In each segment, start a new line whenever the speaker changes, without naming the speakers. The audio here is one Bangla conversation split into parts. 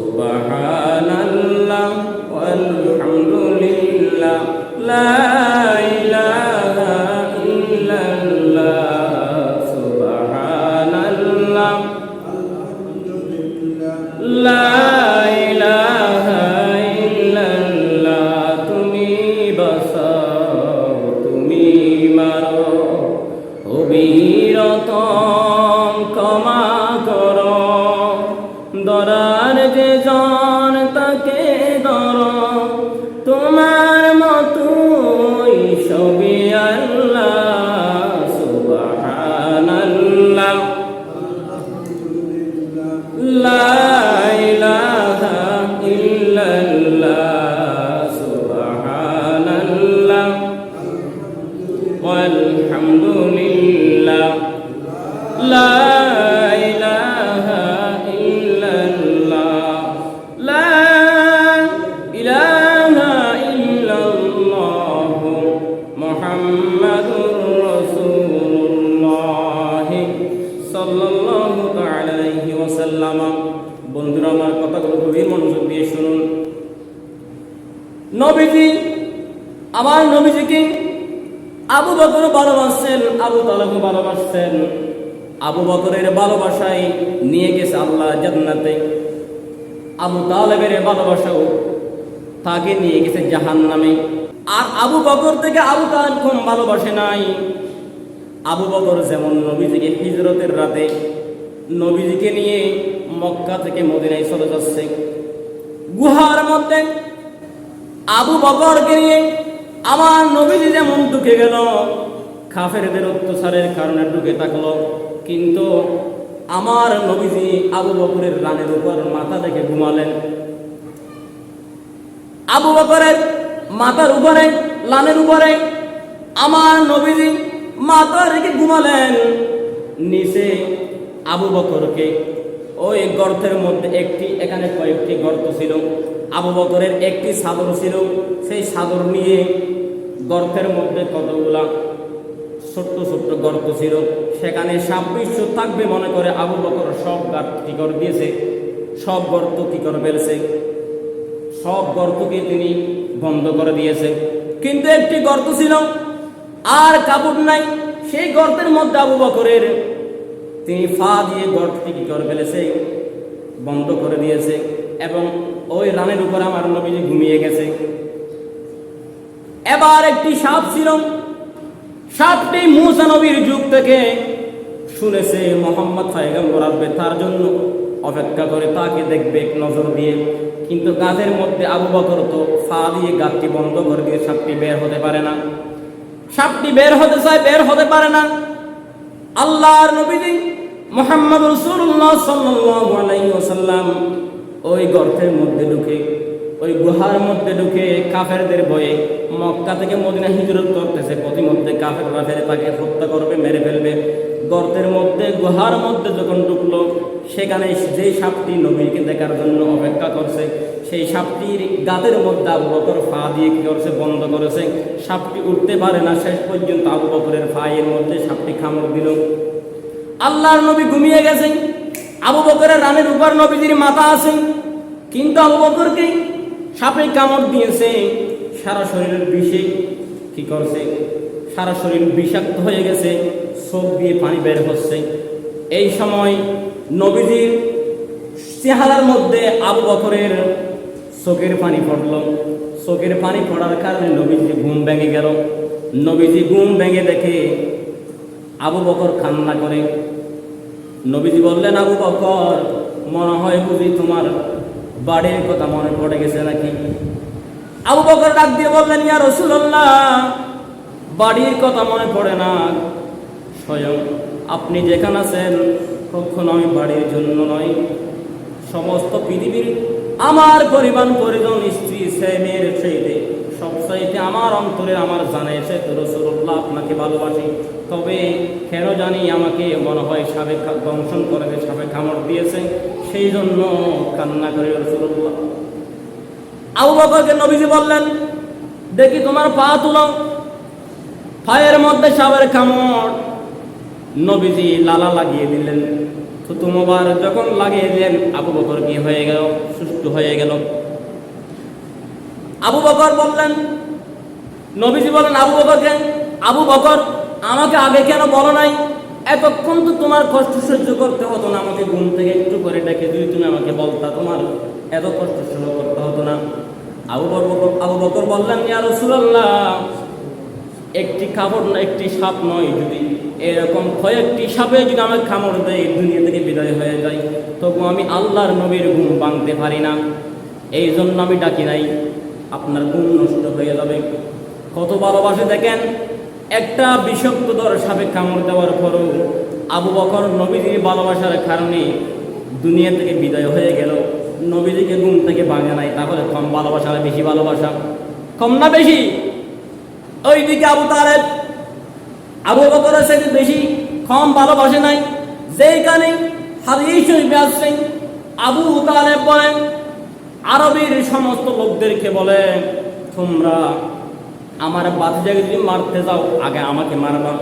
Subhanahu লা আমার নবীজিকে আবু বকর ভালোবাসছেন, আবু তালাকে ভালোবাসছেন। আবু বকরের ভালোবাসায় নিয়ে গেছে আল্লাহ জান্নাতে। আবু তালেবের ভালোবাসাও তাকে নিয়ে গেছে জাহান নামে আর আবু বকর থেকে আবু তালেব কম ভালোবাসে নাই। আবু বকর যেমন নবীজিকে হিজরতের রাতে নবীজিকে নিয়ে মক্কা থেকে মদিনায় চলে যাচ্ছে। গুহার মধ্যে আবু বকরকে নিয়ে আমার নবীজি যেমন ঢুকে গেল, কাফেরদের অত্যাচারের কারণে ঢুকে থাকল। কিন্তু আমার নবীজি আবু বকরের রানের উপর মাথা রেখে ঘুমালেন। আবু বকরের মাথার উপরে লানের উপরে আমার নবীজি মাথা রেখে ঘুমালেন। নিচে আবু বকরকে ওই গর্তের মধ্যে একটি, এখানে কয়েকটি গর্ত ছিল। আবু বকরের একটি সাদর ছিল। সেই সাদর নিয়ে গর্তের মধ্যে কতগুলা ছোট্ট ছোট্ট গর্ত ছিল। সেখানে সাপ বিশ্ব থাকবে মনে করে আবু বকর সব গাছ কি করে দিয়েছে। সব গর্ত কি করে ফেলছে। সব গর্তকে তিনি বন্ধ করে দিয়েছে। কিন্তু একটি গর্ত ছিল। আর কাপড় নাই। সেই গর্তের মধ্যে আবু বকরের তিনি ফা দিয়ে গর্তটি কি করে ফেলেছে, বন্ধ করে দিয়েছে এবং ওই রানের উপর আমার নবীজি ঘুমিয়ে গেছে। এবার একটি সাপ ছিল। সাপটি মুসা নবীর যুগ থেকে শুনেছে মোহাম্মদ পয়গম্বর আসবে, তার জন্য অপেক্ষা করে তাকে দেখবে এক নজর দিয়ে। কিন্তু গাছের মধ্যে আবু বকর তো ফা দিয়ে গাছটি বন্ধ করে দিয়ে সাপটি বের হতে পারে না। সাপটি বের হতে চায়, বের হতে পারে না। আল্লাহর নবীজি মোহাম্মদ রসুল্লাহ সাল্লাল্লাহু আলাইহি ওয়াসাল্লাম ওই গর্তের মধ্যে ঢুকে, ওই গুহার মধ্যে ঢুকে কাফেরদের বয়ে মক্কা থেকে মদিনা হিজরত করতেছে। প্রতিমধ্যে কাফেররা ফেরে তাকে হত্যা করবে, মেরে ফেলবে। গর্তের মধ্যে, গুহার মধ্যে যখন ঢুকলো, সেখানে যে সাপটি নবীকে দেখার জন্য অপেক্ষা করছে, সেই সাপটির গাতের মধ্যে আবু বকর ফা দিয়ে কি করছে, বন্ধ করেছে। সাপটি উঠতে পারে না, শেষ পর্যন্ত আবু বকরের ফায়ের মধ্যে সাপটি কামড় দিল। আল্লাহর নবী ঘুমিয়ে গেছেন আবু বকরের রানের উপর নবীজির মাথা আছে। কিন্তু আবু বকরকে সাপে কামড় দিয়েছে। সারা শরীরের বিষে কি করছে? সারা শরীর বিষাক্ত হয়ে গেছে। চোখ দিয়ে পানি বের হচ্ছে। এই সময় নবীজির চেহারার মধ্যে আবু বকরের চোখের পানি পড়ল। চোখের পানি পড়ার কারণে নবীজি ঘুম ভেঙে গেল। নবীজি ঘুম ভেঙে দেখে আবু বকর কান্না করে। নবীজি বললেন, আবু বকর, মনে হয় বুঝি তোমার বাড়ির কথা মনে পড়ে গেছে নাকি? আবু বকর ডাক দিয়ে বললেন, ইয়া রসুল্লাহ বাড়ির কথা মনে পড়ে না। স্বয়ং আপনি যেখানে আছেন, কখনো আমি বাড়ির জন্য নয় সমস্ত পৃথিবীর আমার পরিবার পরিজন, স্ত্রী, ছেলে, মেয়ের চাইতে সব চাইতে আমার অন্তরে আমার জানে তো রসুল্লাহ আপনাকে ভালোবাসি। তবে কেন জানি আমাকে মনে হয় সাবে দংশন করে সাবে কামড় দিয়েছে। সেই জন্য কান্না করে রসুল্লাহ। আবু বাবাকে নবীজি বললেন, দেখি তোমার পা তুলো। পায়ের মধ্যে সাবের কামড় নবীজি লালা লাগিয়ে দিলেন। থুতু মোবারক যখন লাগিয়ে দিলেন, আবু বকর কি হয়ে গেল? সুস্থ হয়ে গেল। আবু বকর বললেন, নবীজি বলেন আবু বকরকে আবু বকর, আমাকে আগে কেন বলো নাই? এতক্ষণ তো তোমার কষ্ট সহ্য করতে হতো না, আমাকে ঘুম থেকে একটু করে ডেকে যদি তুমি আমাকে বলতা, তোমার এত কষ্ট সহ্য করতে হতো না। আবু বকর আবু বকর বললেন, ইয়া রাসূলুল্লাহ, একটি কাপড় না, একটি সাপ নয় যদি এরকম কয়েকটি সাপে যদি আমাকে কামড় দেয় দুনিয়া থেকে বিদায় হয়ে যায়। তবু আমি আল্লাহর নবীর ঘুম ভাঙতে পারি না। এই জন্য আমি ডাকি নাই। আপনার ঘুম নষ্ট হয়ে যাবে। কত ভালোবাসে দেখেন, একটা বিষাক্ত দর সাপে কামড় দেওয়ার পরও আবু বকর নবীজির ভালোবাসার কারণে দুনিয়া থেকে বিদায় হয়ে গেল। নবীজিকে ঘুম থেকে ভাঙে নাই, তাহলে কম ভালোবাসা বেশি ভালোবাসা? কম না বেশি? ওইদিকে আবু তালেব আবু বকরের সাথে বেশি কম ভালোবাসে নাই। যেইখানে হাদিস আসছেন আবু তালেব বলেন, আরবের সমস্ত লোকদেরকে বলে, তোমরা আমার বাচ্চাকে যদি মারতে যাও, আগে আমাকে মারবা।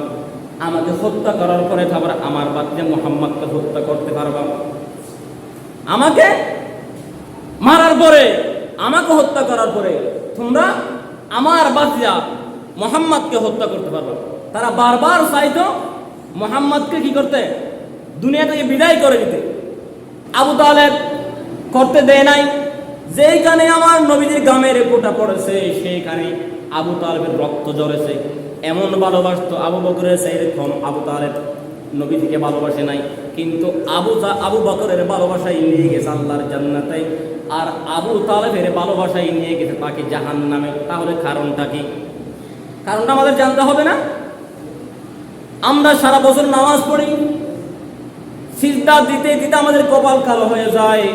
আমাকে হত্যা করার পরে তারপর আমার বাচ্চা মোহাম্মদকে হত্যা করতে পারবা। আমাকে মারার পরে, আমাকে হত্যা করার পরে তোমরা আমার বাচ্চা মোহাম্মদকে হত্যা করতে পারবে। তারা বারবার চাইতো মোহাম্মদকে কি করতে? দুনিয়া থেকে বিদায় করে দিতে। আবু তালেব করতে দেয় নাই। যেইখানে আমার নবীদের গ্রামের কোটা পড়েছে, সেইখানে আবু তালেবের রক্ত ঝরেছে। এমন ভালোবাসতো আবু বকরের সেইরকম আবু তালেব নবীজিকে ভালোবাসে নাই। কিন্তু আবু আবু বকরের ভালোবাসাই নিয়ে গেছে আল্লাহর জান্নাতে। আর আবু তালেবের ভালোবাসাই নিয়ে গেছে তাকে জাহান নামে তাহলে কারণটা কি? কারণটা আমাদের জানতে হবে না? আমরা সারা বছর নামাজ পড়ি। সিজদা দিতে দিতে আমাদের কপাল কালো হয়ে যায়।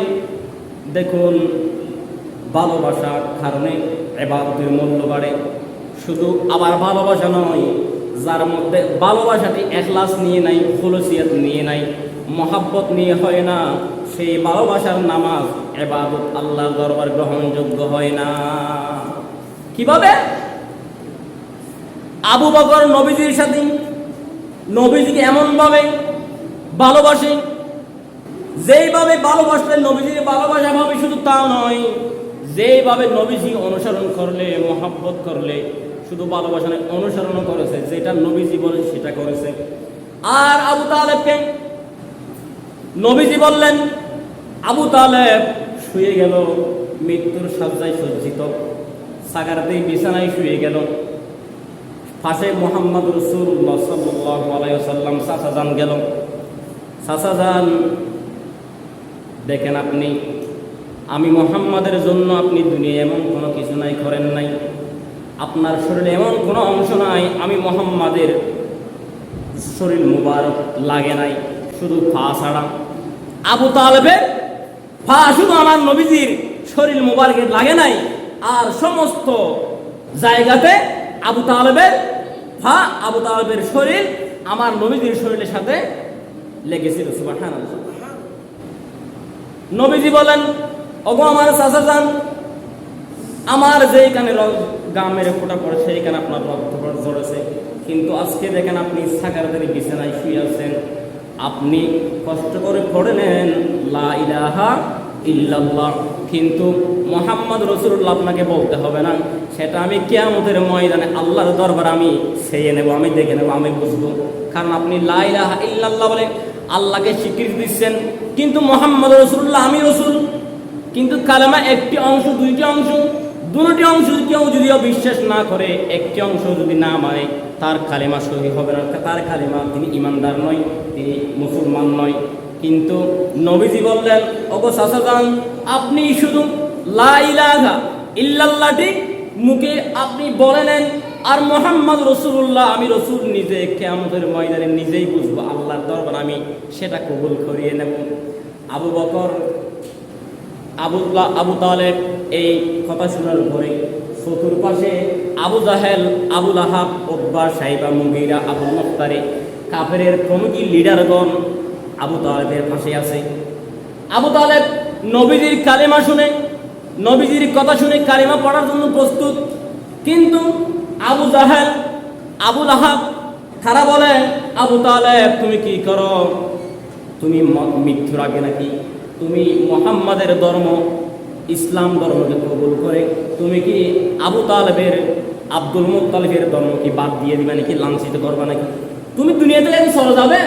দেখুন, ভালোবাসার কারণে এবাদতের মূল্য বাড়ে। শুধু আবার ভালোবাসা নয়, যার মধ্যে ভালোবাসাটি এখলাস নিয়ে নাই ফুলসিয়াত নিয়ে নাই, মহাব্বত নিয়ে হয় না, সেই ভালোবাসার নামাজ এবাদত আল্লাহর দরবার গ্রহণযোগ্য হয় না। কীভাবে? আবু বকর নবীজির সাথে নবীজিকে এমনভাবে ভালোবাসে, যেইভাবে ভালোবাসলে নবীজিকে, ভালোবাসা ভাবে শুধু তা নয়, যেইভাবে নবীজি অনুসরণ করলে, মহাব্বত করলে, শুধু ভালোবাসা নয় অনুসরণ করেছে, যেটা নবীজি বলে সেটা করেছে। আর আবু তালেবকে নবীজি বললেন, আবু তালেব শুয়ে গেল, মৃত্যুর সাজ্জায় সজ্জিত, সাগারতেই বিছানায় শুয়ে গেল। পাশে মোহাম্মদ রসুল্লাহ সাল্লাম সাসাজান গেল। সাসাজান দেখেন আপনি, আমি মোহাম্মদের জন্য আপনি দুনিয়া এমন কোনো কিছু নাই, করেন নাই। আপনার শরীরে এমন কোনো অংশ নাই, আমি মোহাম্মদের শরীর মুবারক লাগে নাই, শুধু পা ছাড়া। আবু তালেবের পা শুধু আমার নবীজির শরীর মুবারকের লাগে নাই, আর সমস্ত জায়গাতে আবু তালেবের পা আবু তালেবের শরীর আমার নবীজির শরীরের সাথে লেগেছিল, সুবহানাল্লাহ। নবীজি বলেন, ওগো আমার চাচা যান আমার যেইখানে র- গ্রামের ফোটা পড়ে, সেইখানে আপনার রক্ত ঝরেছে। কিন্তু আজকে দেখেন আপনি সাকারাতের বিছানায় শুয়ে আছেন। আপনি কষ্ট করে পড়ে নেন, লা ইলাহা ইল্লাল্লাহ। কিন্তু মোহাম্মদ রসুল্লাহ আপনাকে বলতে হবে না, সেটা আমি কেয়ামতের ময়দানে আল্লাহর দরবার আমি সেয়ে নেব, আমি দেখে নেব, আমি বুঝব। কারণ আপনি লা ইলাহা ইল্লাল্লাহ বলে আল্লাহকে স্বীকৃতি দিচ্ছেন, কিন্তু মোহাম্মদ রসুল্লাহ আমি রসুল। কিন্তু কালেমা একটি অংশ, দুইটি অংশ, দুটি অংশ কেউ যদিও বিশ্বাস না করে, একটি অংশ যদি না মানে তার কালেমা সহি হবে না। তার কালেমা তিনি ইমানদার নয়, তিনি মুসলমান নয়। কিন্তু নবীজি বললেন, ওগো সাসাদান আপনি শুধু লা ইলাহা মুখে আপনি বলে নেন, আর মোহাম্মদ রসুল্লাহ আমি রসুল নিজে কেয়ামতের ময়দানে নিজেই বুঝব, আল্লাহর দরবার আমি সেটা কবুল করিয়ে নেব। আবু বকর আবুল্লাহ আবু তালেব এই কথা শোনার পরে চতুর পাশে আবু জাহেল আবুল আহাব ওব্বা, সাইবা, মুগিরা আবু মুক্তারে কাফেরের প্রমুখী লিডারগণ আবু তালেবের পাশে আছে। আবু তালেব নবীজির কালেমা শুনে, নবীজির কথা শুনে কালেমা পড়ার জন্য প্রস্তুত। কিন্তু আবু জাহেল আবুল আহাব তারা বলে, আবু তালেব, তুমি কি করো? তুমি মৃত্যুর আগে নাকি? তুমি মোহাম্মদের ধর্ম, ইসলাম ধর্মকে কবুল করে, তুমি কি আবু তালেবের, আব্দুল মুতালিবের ধর্ম কি বাদ দিয়ে দিবে নাকি, লাঞ্ছিত করবে নাকি? তুমি দুনিয়া থেকে চলে যাবে?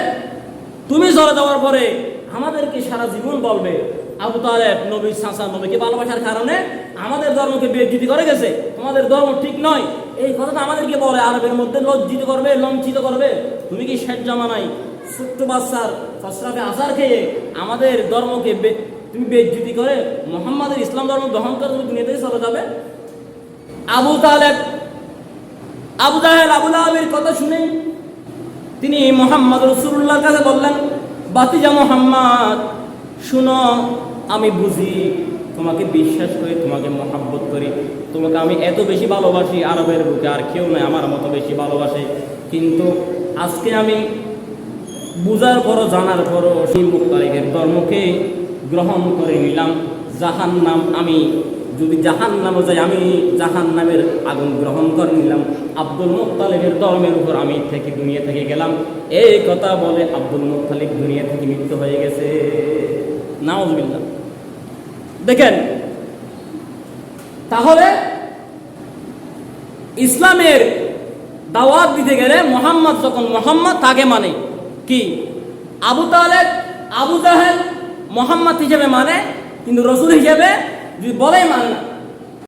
তুমি চলে যাওয়ার পরে আমাদেরকে সারা জীবন বলবে, আবু তালেব, নবী সাসা নবীকে ভালোবাসার কারণে আমাদের ধর্মকে বেজ্জিত করে গেছে। তোমাদের ধর্ম ঠিক নয়। এই কথাটা আমাদেরকে বলে, আরবের মধ্যে লজ্জিত করবে লঞ্চিত করবে। তুমি কি শেষ জামানাই ছোট্ট বাচ্চার ফসরাফে আসার খেয়ে আমাদের ধর্মকে তুমি বেজ্জিতি করে মোহাম্মদের ইসলাম ধর্ম গ্রহণ করে তুমি দুনিয়া থেকে চলে যাবে? আবু তালেব, আবু জাহেল আবুল আবির কথা শুনে তিনি মোহাম্মদ রসুল্লাহর কাছে বললেন, বাতিজা মোহাম্মদ, শুনো, আমি বুঝি, তোমাকে বিশ্বাস করি, তোমাকে মহাব্বত করি, তোমাকে আমি এত বেশি ভালোবাসি, আরবের বুকে আর কেউ নয় আমার মতো বেশি ভালোবাসে। কিন্তু আজকে আমি বুঝার পরও, জানার পরও, সেই মুক্তারিকের ধর্মকে গ্রহণ করে নিলাম। জাহান নাম আমি যদি জাহান নামে যাই, আমি জাহান নামের আগুন গ্রহণ করে নিলাম। আব্দুল মুক্তালিবের ধর্মের উপর আমি থেকে দুনিয়া থেকে গেলাম। এই কথা বলে আব্দুল মুক্তালিব দুনিয়া থেকে মৃত্যু হয়ে গেছে। নাউজবিল্লাহ। দেখেন, তাহলে ইসলামের দাওয়াত দিতে গেলে মোহাম্মদ যখন মোহাম্মদ, তাকে মানে কি? আবু তালেব, আবু জাহেল মোহাম্মদ হিসেবে মানে কিন্তু রসুল হিসেবে যদি বলেই মানে না